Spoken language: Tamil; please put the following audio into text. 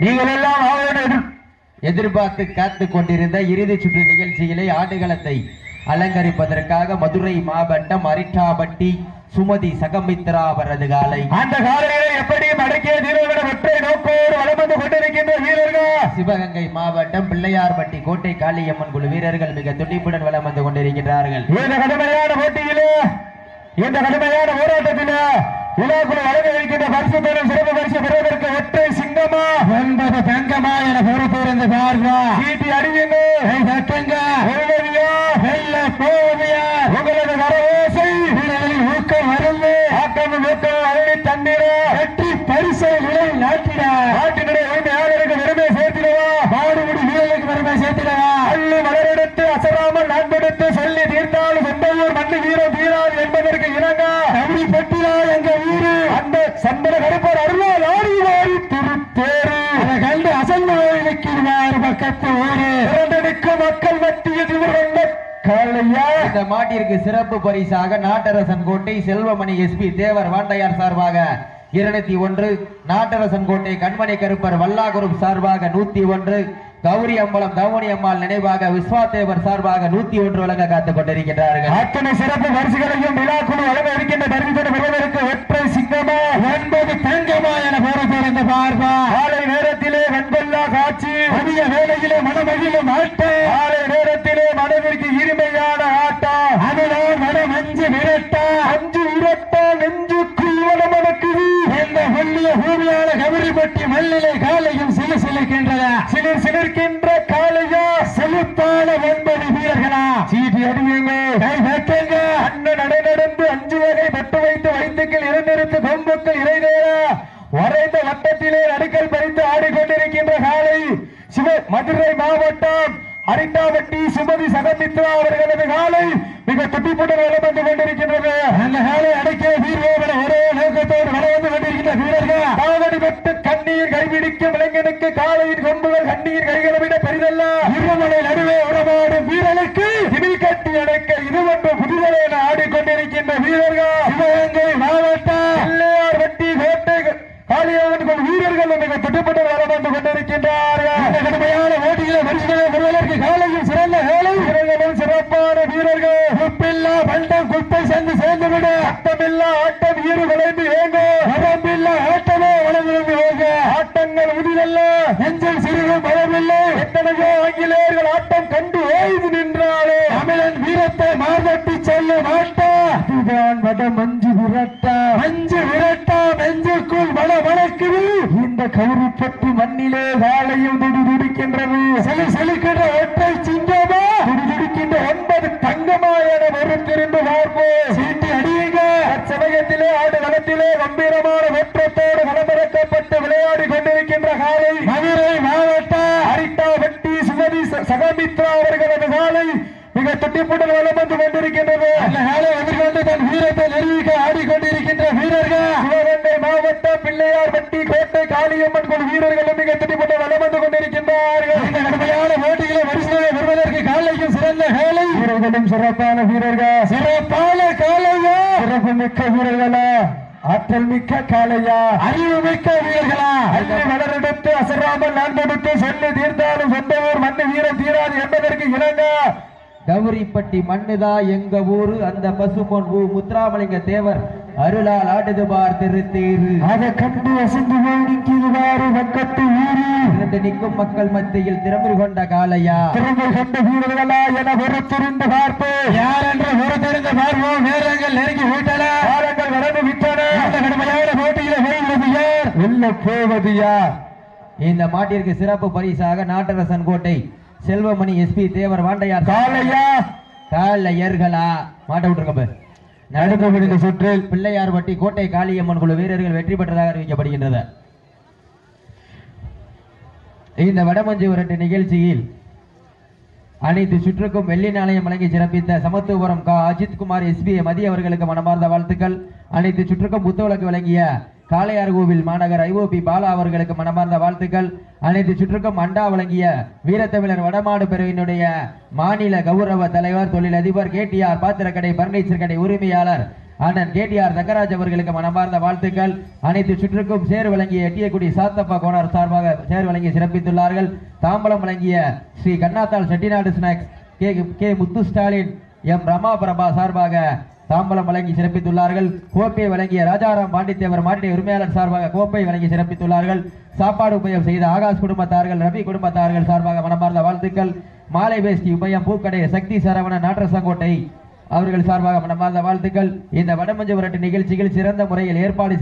நீங்கள் எல்லாம் ஆவலுடன் எதிர்பார்த்து காத்து கொண்டிருந்த இறுதி சுற்று நிகழ்ச்சியிலே ஆடுகளத்தை அலங்கரிப்பதற்காக மதுரை மாவட்டம் அரிட்டாபட்டி சுமதி சகமித்ரா அவரது காலை. அந்த காலையிலே எப்படியும் அடக்கிய ஒற்றை நோக்கோடு வலம் வந்து கொண்டிருக்கின்ற வீரர்கள். சிவகங்கை மாவட்டம் பிள்ளையார்பட்டி கோட்டை காளியம்மன் குழு வீரர்கள் மிக துடிப்புடன் வலம் வந்து கொண்டிருக்கிறார்கள் இந்த கடுமையான போட்டியிலே இந்த கடுமையான போராட்டத்திலே விழாக்குழு வழங்க இருக்கின்ற பரிசு பெறும் சிறப்பு பரிசு பெறுவதற்கு ஒற்றை சிங்கமா ஒன்பது தங்கமா என பொறுத்திருந்து பார்வா சீட்டி அடியுங்க சட்டுங்க வெல்வதியா வெல்ல போவதியா உங்களது வரவேசை வீரர்களின் ஊக்கம் அருந்து ஆக்கம் ஊக்கம் அருளி தந்திர வெற்றி பரிசை விலை நாட்டிட நாட்டினுடைய உரிமையாளருக்கு பெருமை சேர்த்திடவா மாடுபிடி வீரர்களுக்கு பெருமை சேர்த்திடவா அள்ளி மலரெடுத்து அசராமல் நான்பெடுத்து சொல்லி தீர்ந்தாலும் சொந்த ஊர் மண்ணு வீரம் தீராது என்பதற்கு இணங்க கபடி பட்டியா எங்க ஊரு அந்த சந்தன கருப்பர் அருளால் ஆடி வாரி திருத்தேரு அதை கண்டு அசந்து போய் நிற்கிறார் பக்கத்து ஊரு இரண்டனுக்கு மக்கள் மத்தியில் இவர் வந்த காளையா இந்த மாட்டிற்கு சிறப்பு பரிசாக நாட்டரசன் கோட்டை செல்வமணி எஸ்பி தேவர் வாண்டையார் சார்பாக இருநூத்தி ஒன்று நாட்டரசன் கோட்டை கண்மணி கருப்பர் வல்லாகுரும் சார்பாக நூத்தி ஒன்று கௌரி அம்பலம் கவுனி அம்மாள் நினைவாக விஸ்வாதேவர் சார்பாக நூத்தி ஒன்று வழங்க காத்துக் கொண்டிருக்கிறார்கள் அத்தனை சிறப்பு பரிசுகளையும் விழாக்குழு வழங்க இருக்கின்ற பெறுவதற்கு ஒற்றை சிங்கமா? ஒன்பது தங்கமா என பொறுத்திருந்த பார்வா காலை வெண்கொல்லா அதிக வேளையிலே மனமகிழும் ஆட்டம் காலை நேரத்திலே மனதிற்கு இனிமையான ஆட்டம் அதுதான் மனம் அஞ்சு விரட்டா அஞ்சு விரட்டா நெஞ்சுக்குள் மனமணக்குது என்ற வெள்ளிய பூமியான கபரிப்பட்டி மல்லிலை காலையும் சிலு சிலுக்கின்றன. சிலிர் சிலிர்க்கின்ற காலையா செலுத்தான ஒன்பது வீரர்களா. சீட்டி அடிவீங்க கை வைக்கங்க. அண்ணன் நடை நடந்து அஞ்சு வகை பட்டு வைத்து வைத்துக்கள் இரண்டிருத்து கொம்புக்கள் இறைநேர வரைந்த வட்டத்திலே நடுக்கல் பறித்து ஆடிக்கொண்டிருக்கின்ற காலை மதுரை மாவட்டம் அரிட்டாவட்டி சுமதி சகமித்ரா அவர்களது காலை மிக துட்டிப்புடன் வளம் வந்து கொண்டிருக்கின்றது. அந்த காலை அடைக்க வீரோட ஒரே நோக்கத்தோடு வளம் வந்து கொண்டிருக்கின்ற வீரர்கள். காவடி பெற்று கண்ணீர் கைபிடிக்கும் இளைஞனுக்கு காலையின் கொம்புகள் கண்ணீர் கைகளை விட பெரிதல்ல. இருமலை நடுவே உறவாடும் வீரனுக்கு திமில் கட்டி அடைக்க இது ஒன்று புதிதென ஆடிக்கொண்டிருக்கின்ற வீரர்கள் சிவகங்கை மாவட்டம் பிள்ளையார் வெட்டி கோட்டை காளியவன் வீரர்கள் மிக துட்டுப்பட்டு வளம் வந்து கொண்டிருக்கின்றார்கள் இந்த கடுமையான போட்டிகளை மனுஷனை பெறுவதற்கு காலையும் சிறந்த வேலை. வீரர்களும் சிறப்பான வீரர்கள். குப்பில்லா பண்டம் குப்பை சேர்ந்து சேர்ந்து விட அட்டமில்லா ஆட்டம் ஈறு விளைந்து ஏங்க வரம்பில்லா ஆட்டமே வளர்ந்து ஏங்க ஆட்டங்கள் முதிதல்ல நெஞ்சல் சிறிதும் பலமில்லை. எத்தனையோ ஆங்கிலேயர்கள் ஆட்டம் கண்டு ஓய்ந்து நின்றாலே. தமிழன் வீரத்தை மார்தட்டி செல்ல மாட்டா. இதுதான் வட மஞ்சு விரட்டா. மஞ்சு விரட்டா நெஞ்சுக்குள் வள வளர்க்குது இந்த துடி துடிக்கின்றது செலு செலுக்கின்ற ஒற்றை சிங்கமா. துடி ஒன்பது தங்கமா என மறுத்திருந்து பார்ப்போம் சீட்டி அடியுங்க. அச்சமயத்திலே ஆடு களத்திலே கம்பீரமான வெற்றத்தோடு களமிறக்கப்பட்டு விளையாடி கொண்டிருக்கின்ற காலை. மதுரை மாவட்ட அரிட்டா வெட்டி சுமதி ச- சகமித்ரா அவர்களது காலை மிக துட்டிப்புடன் வளம் வந்து கொண்டிருக்கின்றது. அந்த காலை எதிர்கொண்டு தன் வீரத்தை நிரூபிக்க ஆடிக்கொண்டிருக்கின்ற வீரர்கள். சிவகங்கை மாவட்டம் பிள்ளையார் பட்டி கோட்டை காளியம்மன் குழு வீரர்களும் மிக துட்டிப்புடன் வளம் வந்து கொண்டிருக்கின்றார்கள் இந்த கடுமையான போட்டிகளை வரிசையை வருவதற்கு காலை வீரர்களும் சிறப்பான வீரர்கள். சிறப்பான காலையா சிறப்பு மிக்க வீரர்களா. ஆற்றல் மிக்க காளையா. அறிவு மிக்க வீரர்களா. அள்ளி வளரெடுத்து அசராமல் நான் கொடுத்து சொல்லி தீர்த்தாலும் சொந்த ஊர் மண்ணு வீரம் தீராது என்பதற்கு இணங்க. கௌரிப்பட்டி மண்ணுதா எங்க ஊரு? அந்த பசுமொன் ஊ முத்துராமலிங்க தேவர். அருளால் ஆடுது பார் திருத்தேரு. அதை கண்டு அசந்து நிற்கிறவாறு பக்கத்து ஊரி. இரண்டு நிற்கும் மக்கள் மத்தியில் திறமை கொண்ட காளையா? திறமை கொண்ட வீரர்களா என பொறுத்திருந்து பார்ப்பு யார் என்று பொறுத்திருந்து பார்ப்போம்? நேரங்கள் நெருங்கி விட்டன. காலங்கள் கடந்து விட்டன. இந்த கடுமையான போட்டியில வெல்வது யார்? வெல்ல போவது யார்? இந்த மாட்டிற்கு சிறப்பு பரிசாக நாட்டரசன் கோட்டை செல்வமணி எஸ்பி தேவர் வாண்டையார். காளையா? காலையர்களா மாட்ட விட்டுருக்க பாரு. சுற்று சுற்றில் பிள்ளையார்பட்டி கோட்டை காளியம்மன் குழு வீரர்கள் வெற்றி பெற்றதாக அறிவிக்கப்படுகின்றது இந்த வடமஞ்சு விரட்டு நிகழ்ச்சியில் அனைத்து சுற்றுக்கும் வெள்ளி நாணயம் வழங்கி சிறப்பித்த சமத்துவபுரம் கா. அஜித் குமார் எஸ்பி மதி அவர்களுக்கு மனமார்ந்த வாழ்த்துக்கள். அனைத்து சுற்றுக்கும் புத்தவிளக்கு வழங்கிய காளையார் கோவில் மாநகர் ஐஓபி பாலா அவர்களுக்கு மனமார்ந்த வாழ்த்துக்கள். அனைத்து சுற்றுக்கும் அண்டா வழங்கிய வீரத்தமிழர் வடமாடு பிரிவினுடைய மாநில கௌரவ தலைவர் தொழிலதிபர் கேடிஆர் பாத்திரக்கடை பர்னிச்சர் கடை உரிமையாளர் அண்ணன் கேடிஆர் தங்கராஜ் அவர்களுக்கு மனமார்ந்த வாழ்த்துக்கள். அனைத்து சுற்றுக்கும் சேர் வழங்கிய எட்டியக்குடி சாத்தப்பா கோனார் சார்பாக சேர் வழங்கி சிறப்பித்துள்ளார்கள். தாம்பலம் வழங்கிய Shri Kannathal Chettinad snacks K K Muthu Stalin M Rama Prabha சார்பாக தாம்பலம் வழங்கி சிறப்பித்துள்ளார்கள். கோப்பை வழங்கிய ராஜாராம் பாண்டித்தேவர் மாட்டினை உரிமையாளர் சார்பாக கோப்பை வழங்கி சிறப்பித்துள்ளார்கள். சாப்பாடு உபயம் செய்த ஆகாஷ் குடும்பத்தார்கள் ரவி குடும்பத்தார்கள் சார்பாக மனமார்ந்த வாழ்த்துக்கள். மாலை வேஷ்டி உபயம் பூக்கடை சக்தி சரவண நாட்டரசங்கோட்டை அவர்கள் சார்பாக மனமார்ந்த வாழ்த்துக்கள். இந்த வடமஞ்சு விரட்டு நிகழ்ச்சியில் சிறந்த முறையில் ஏற்பாடு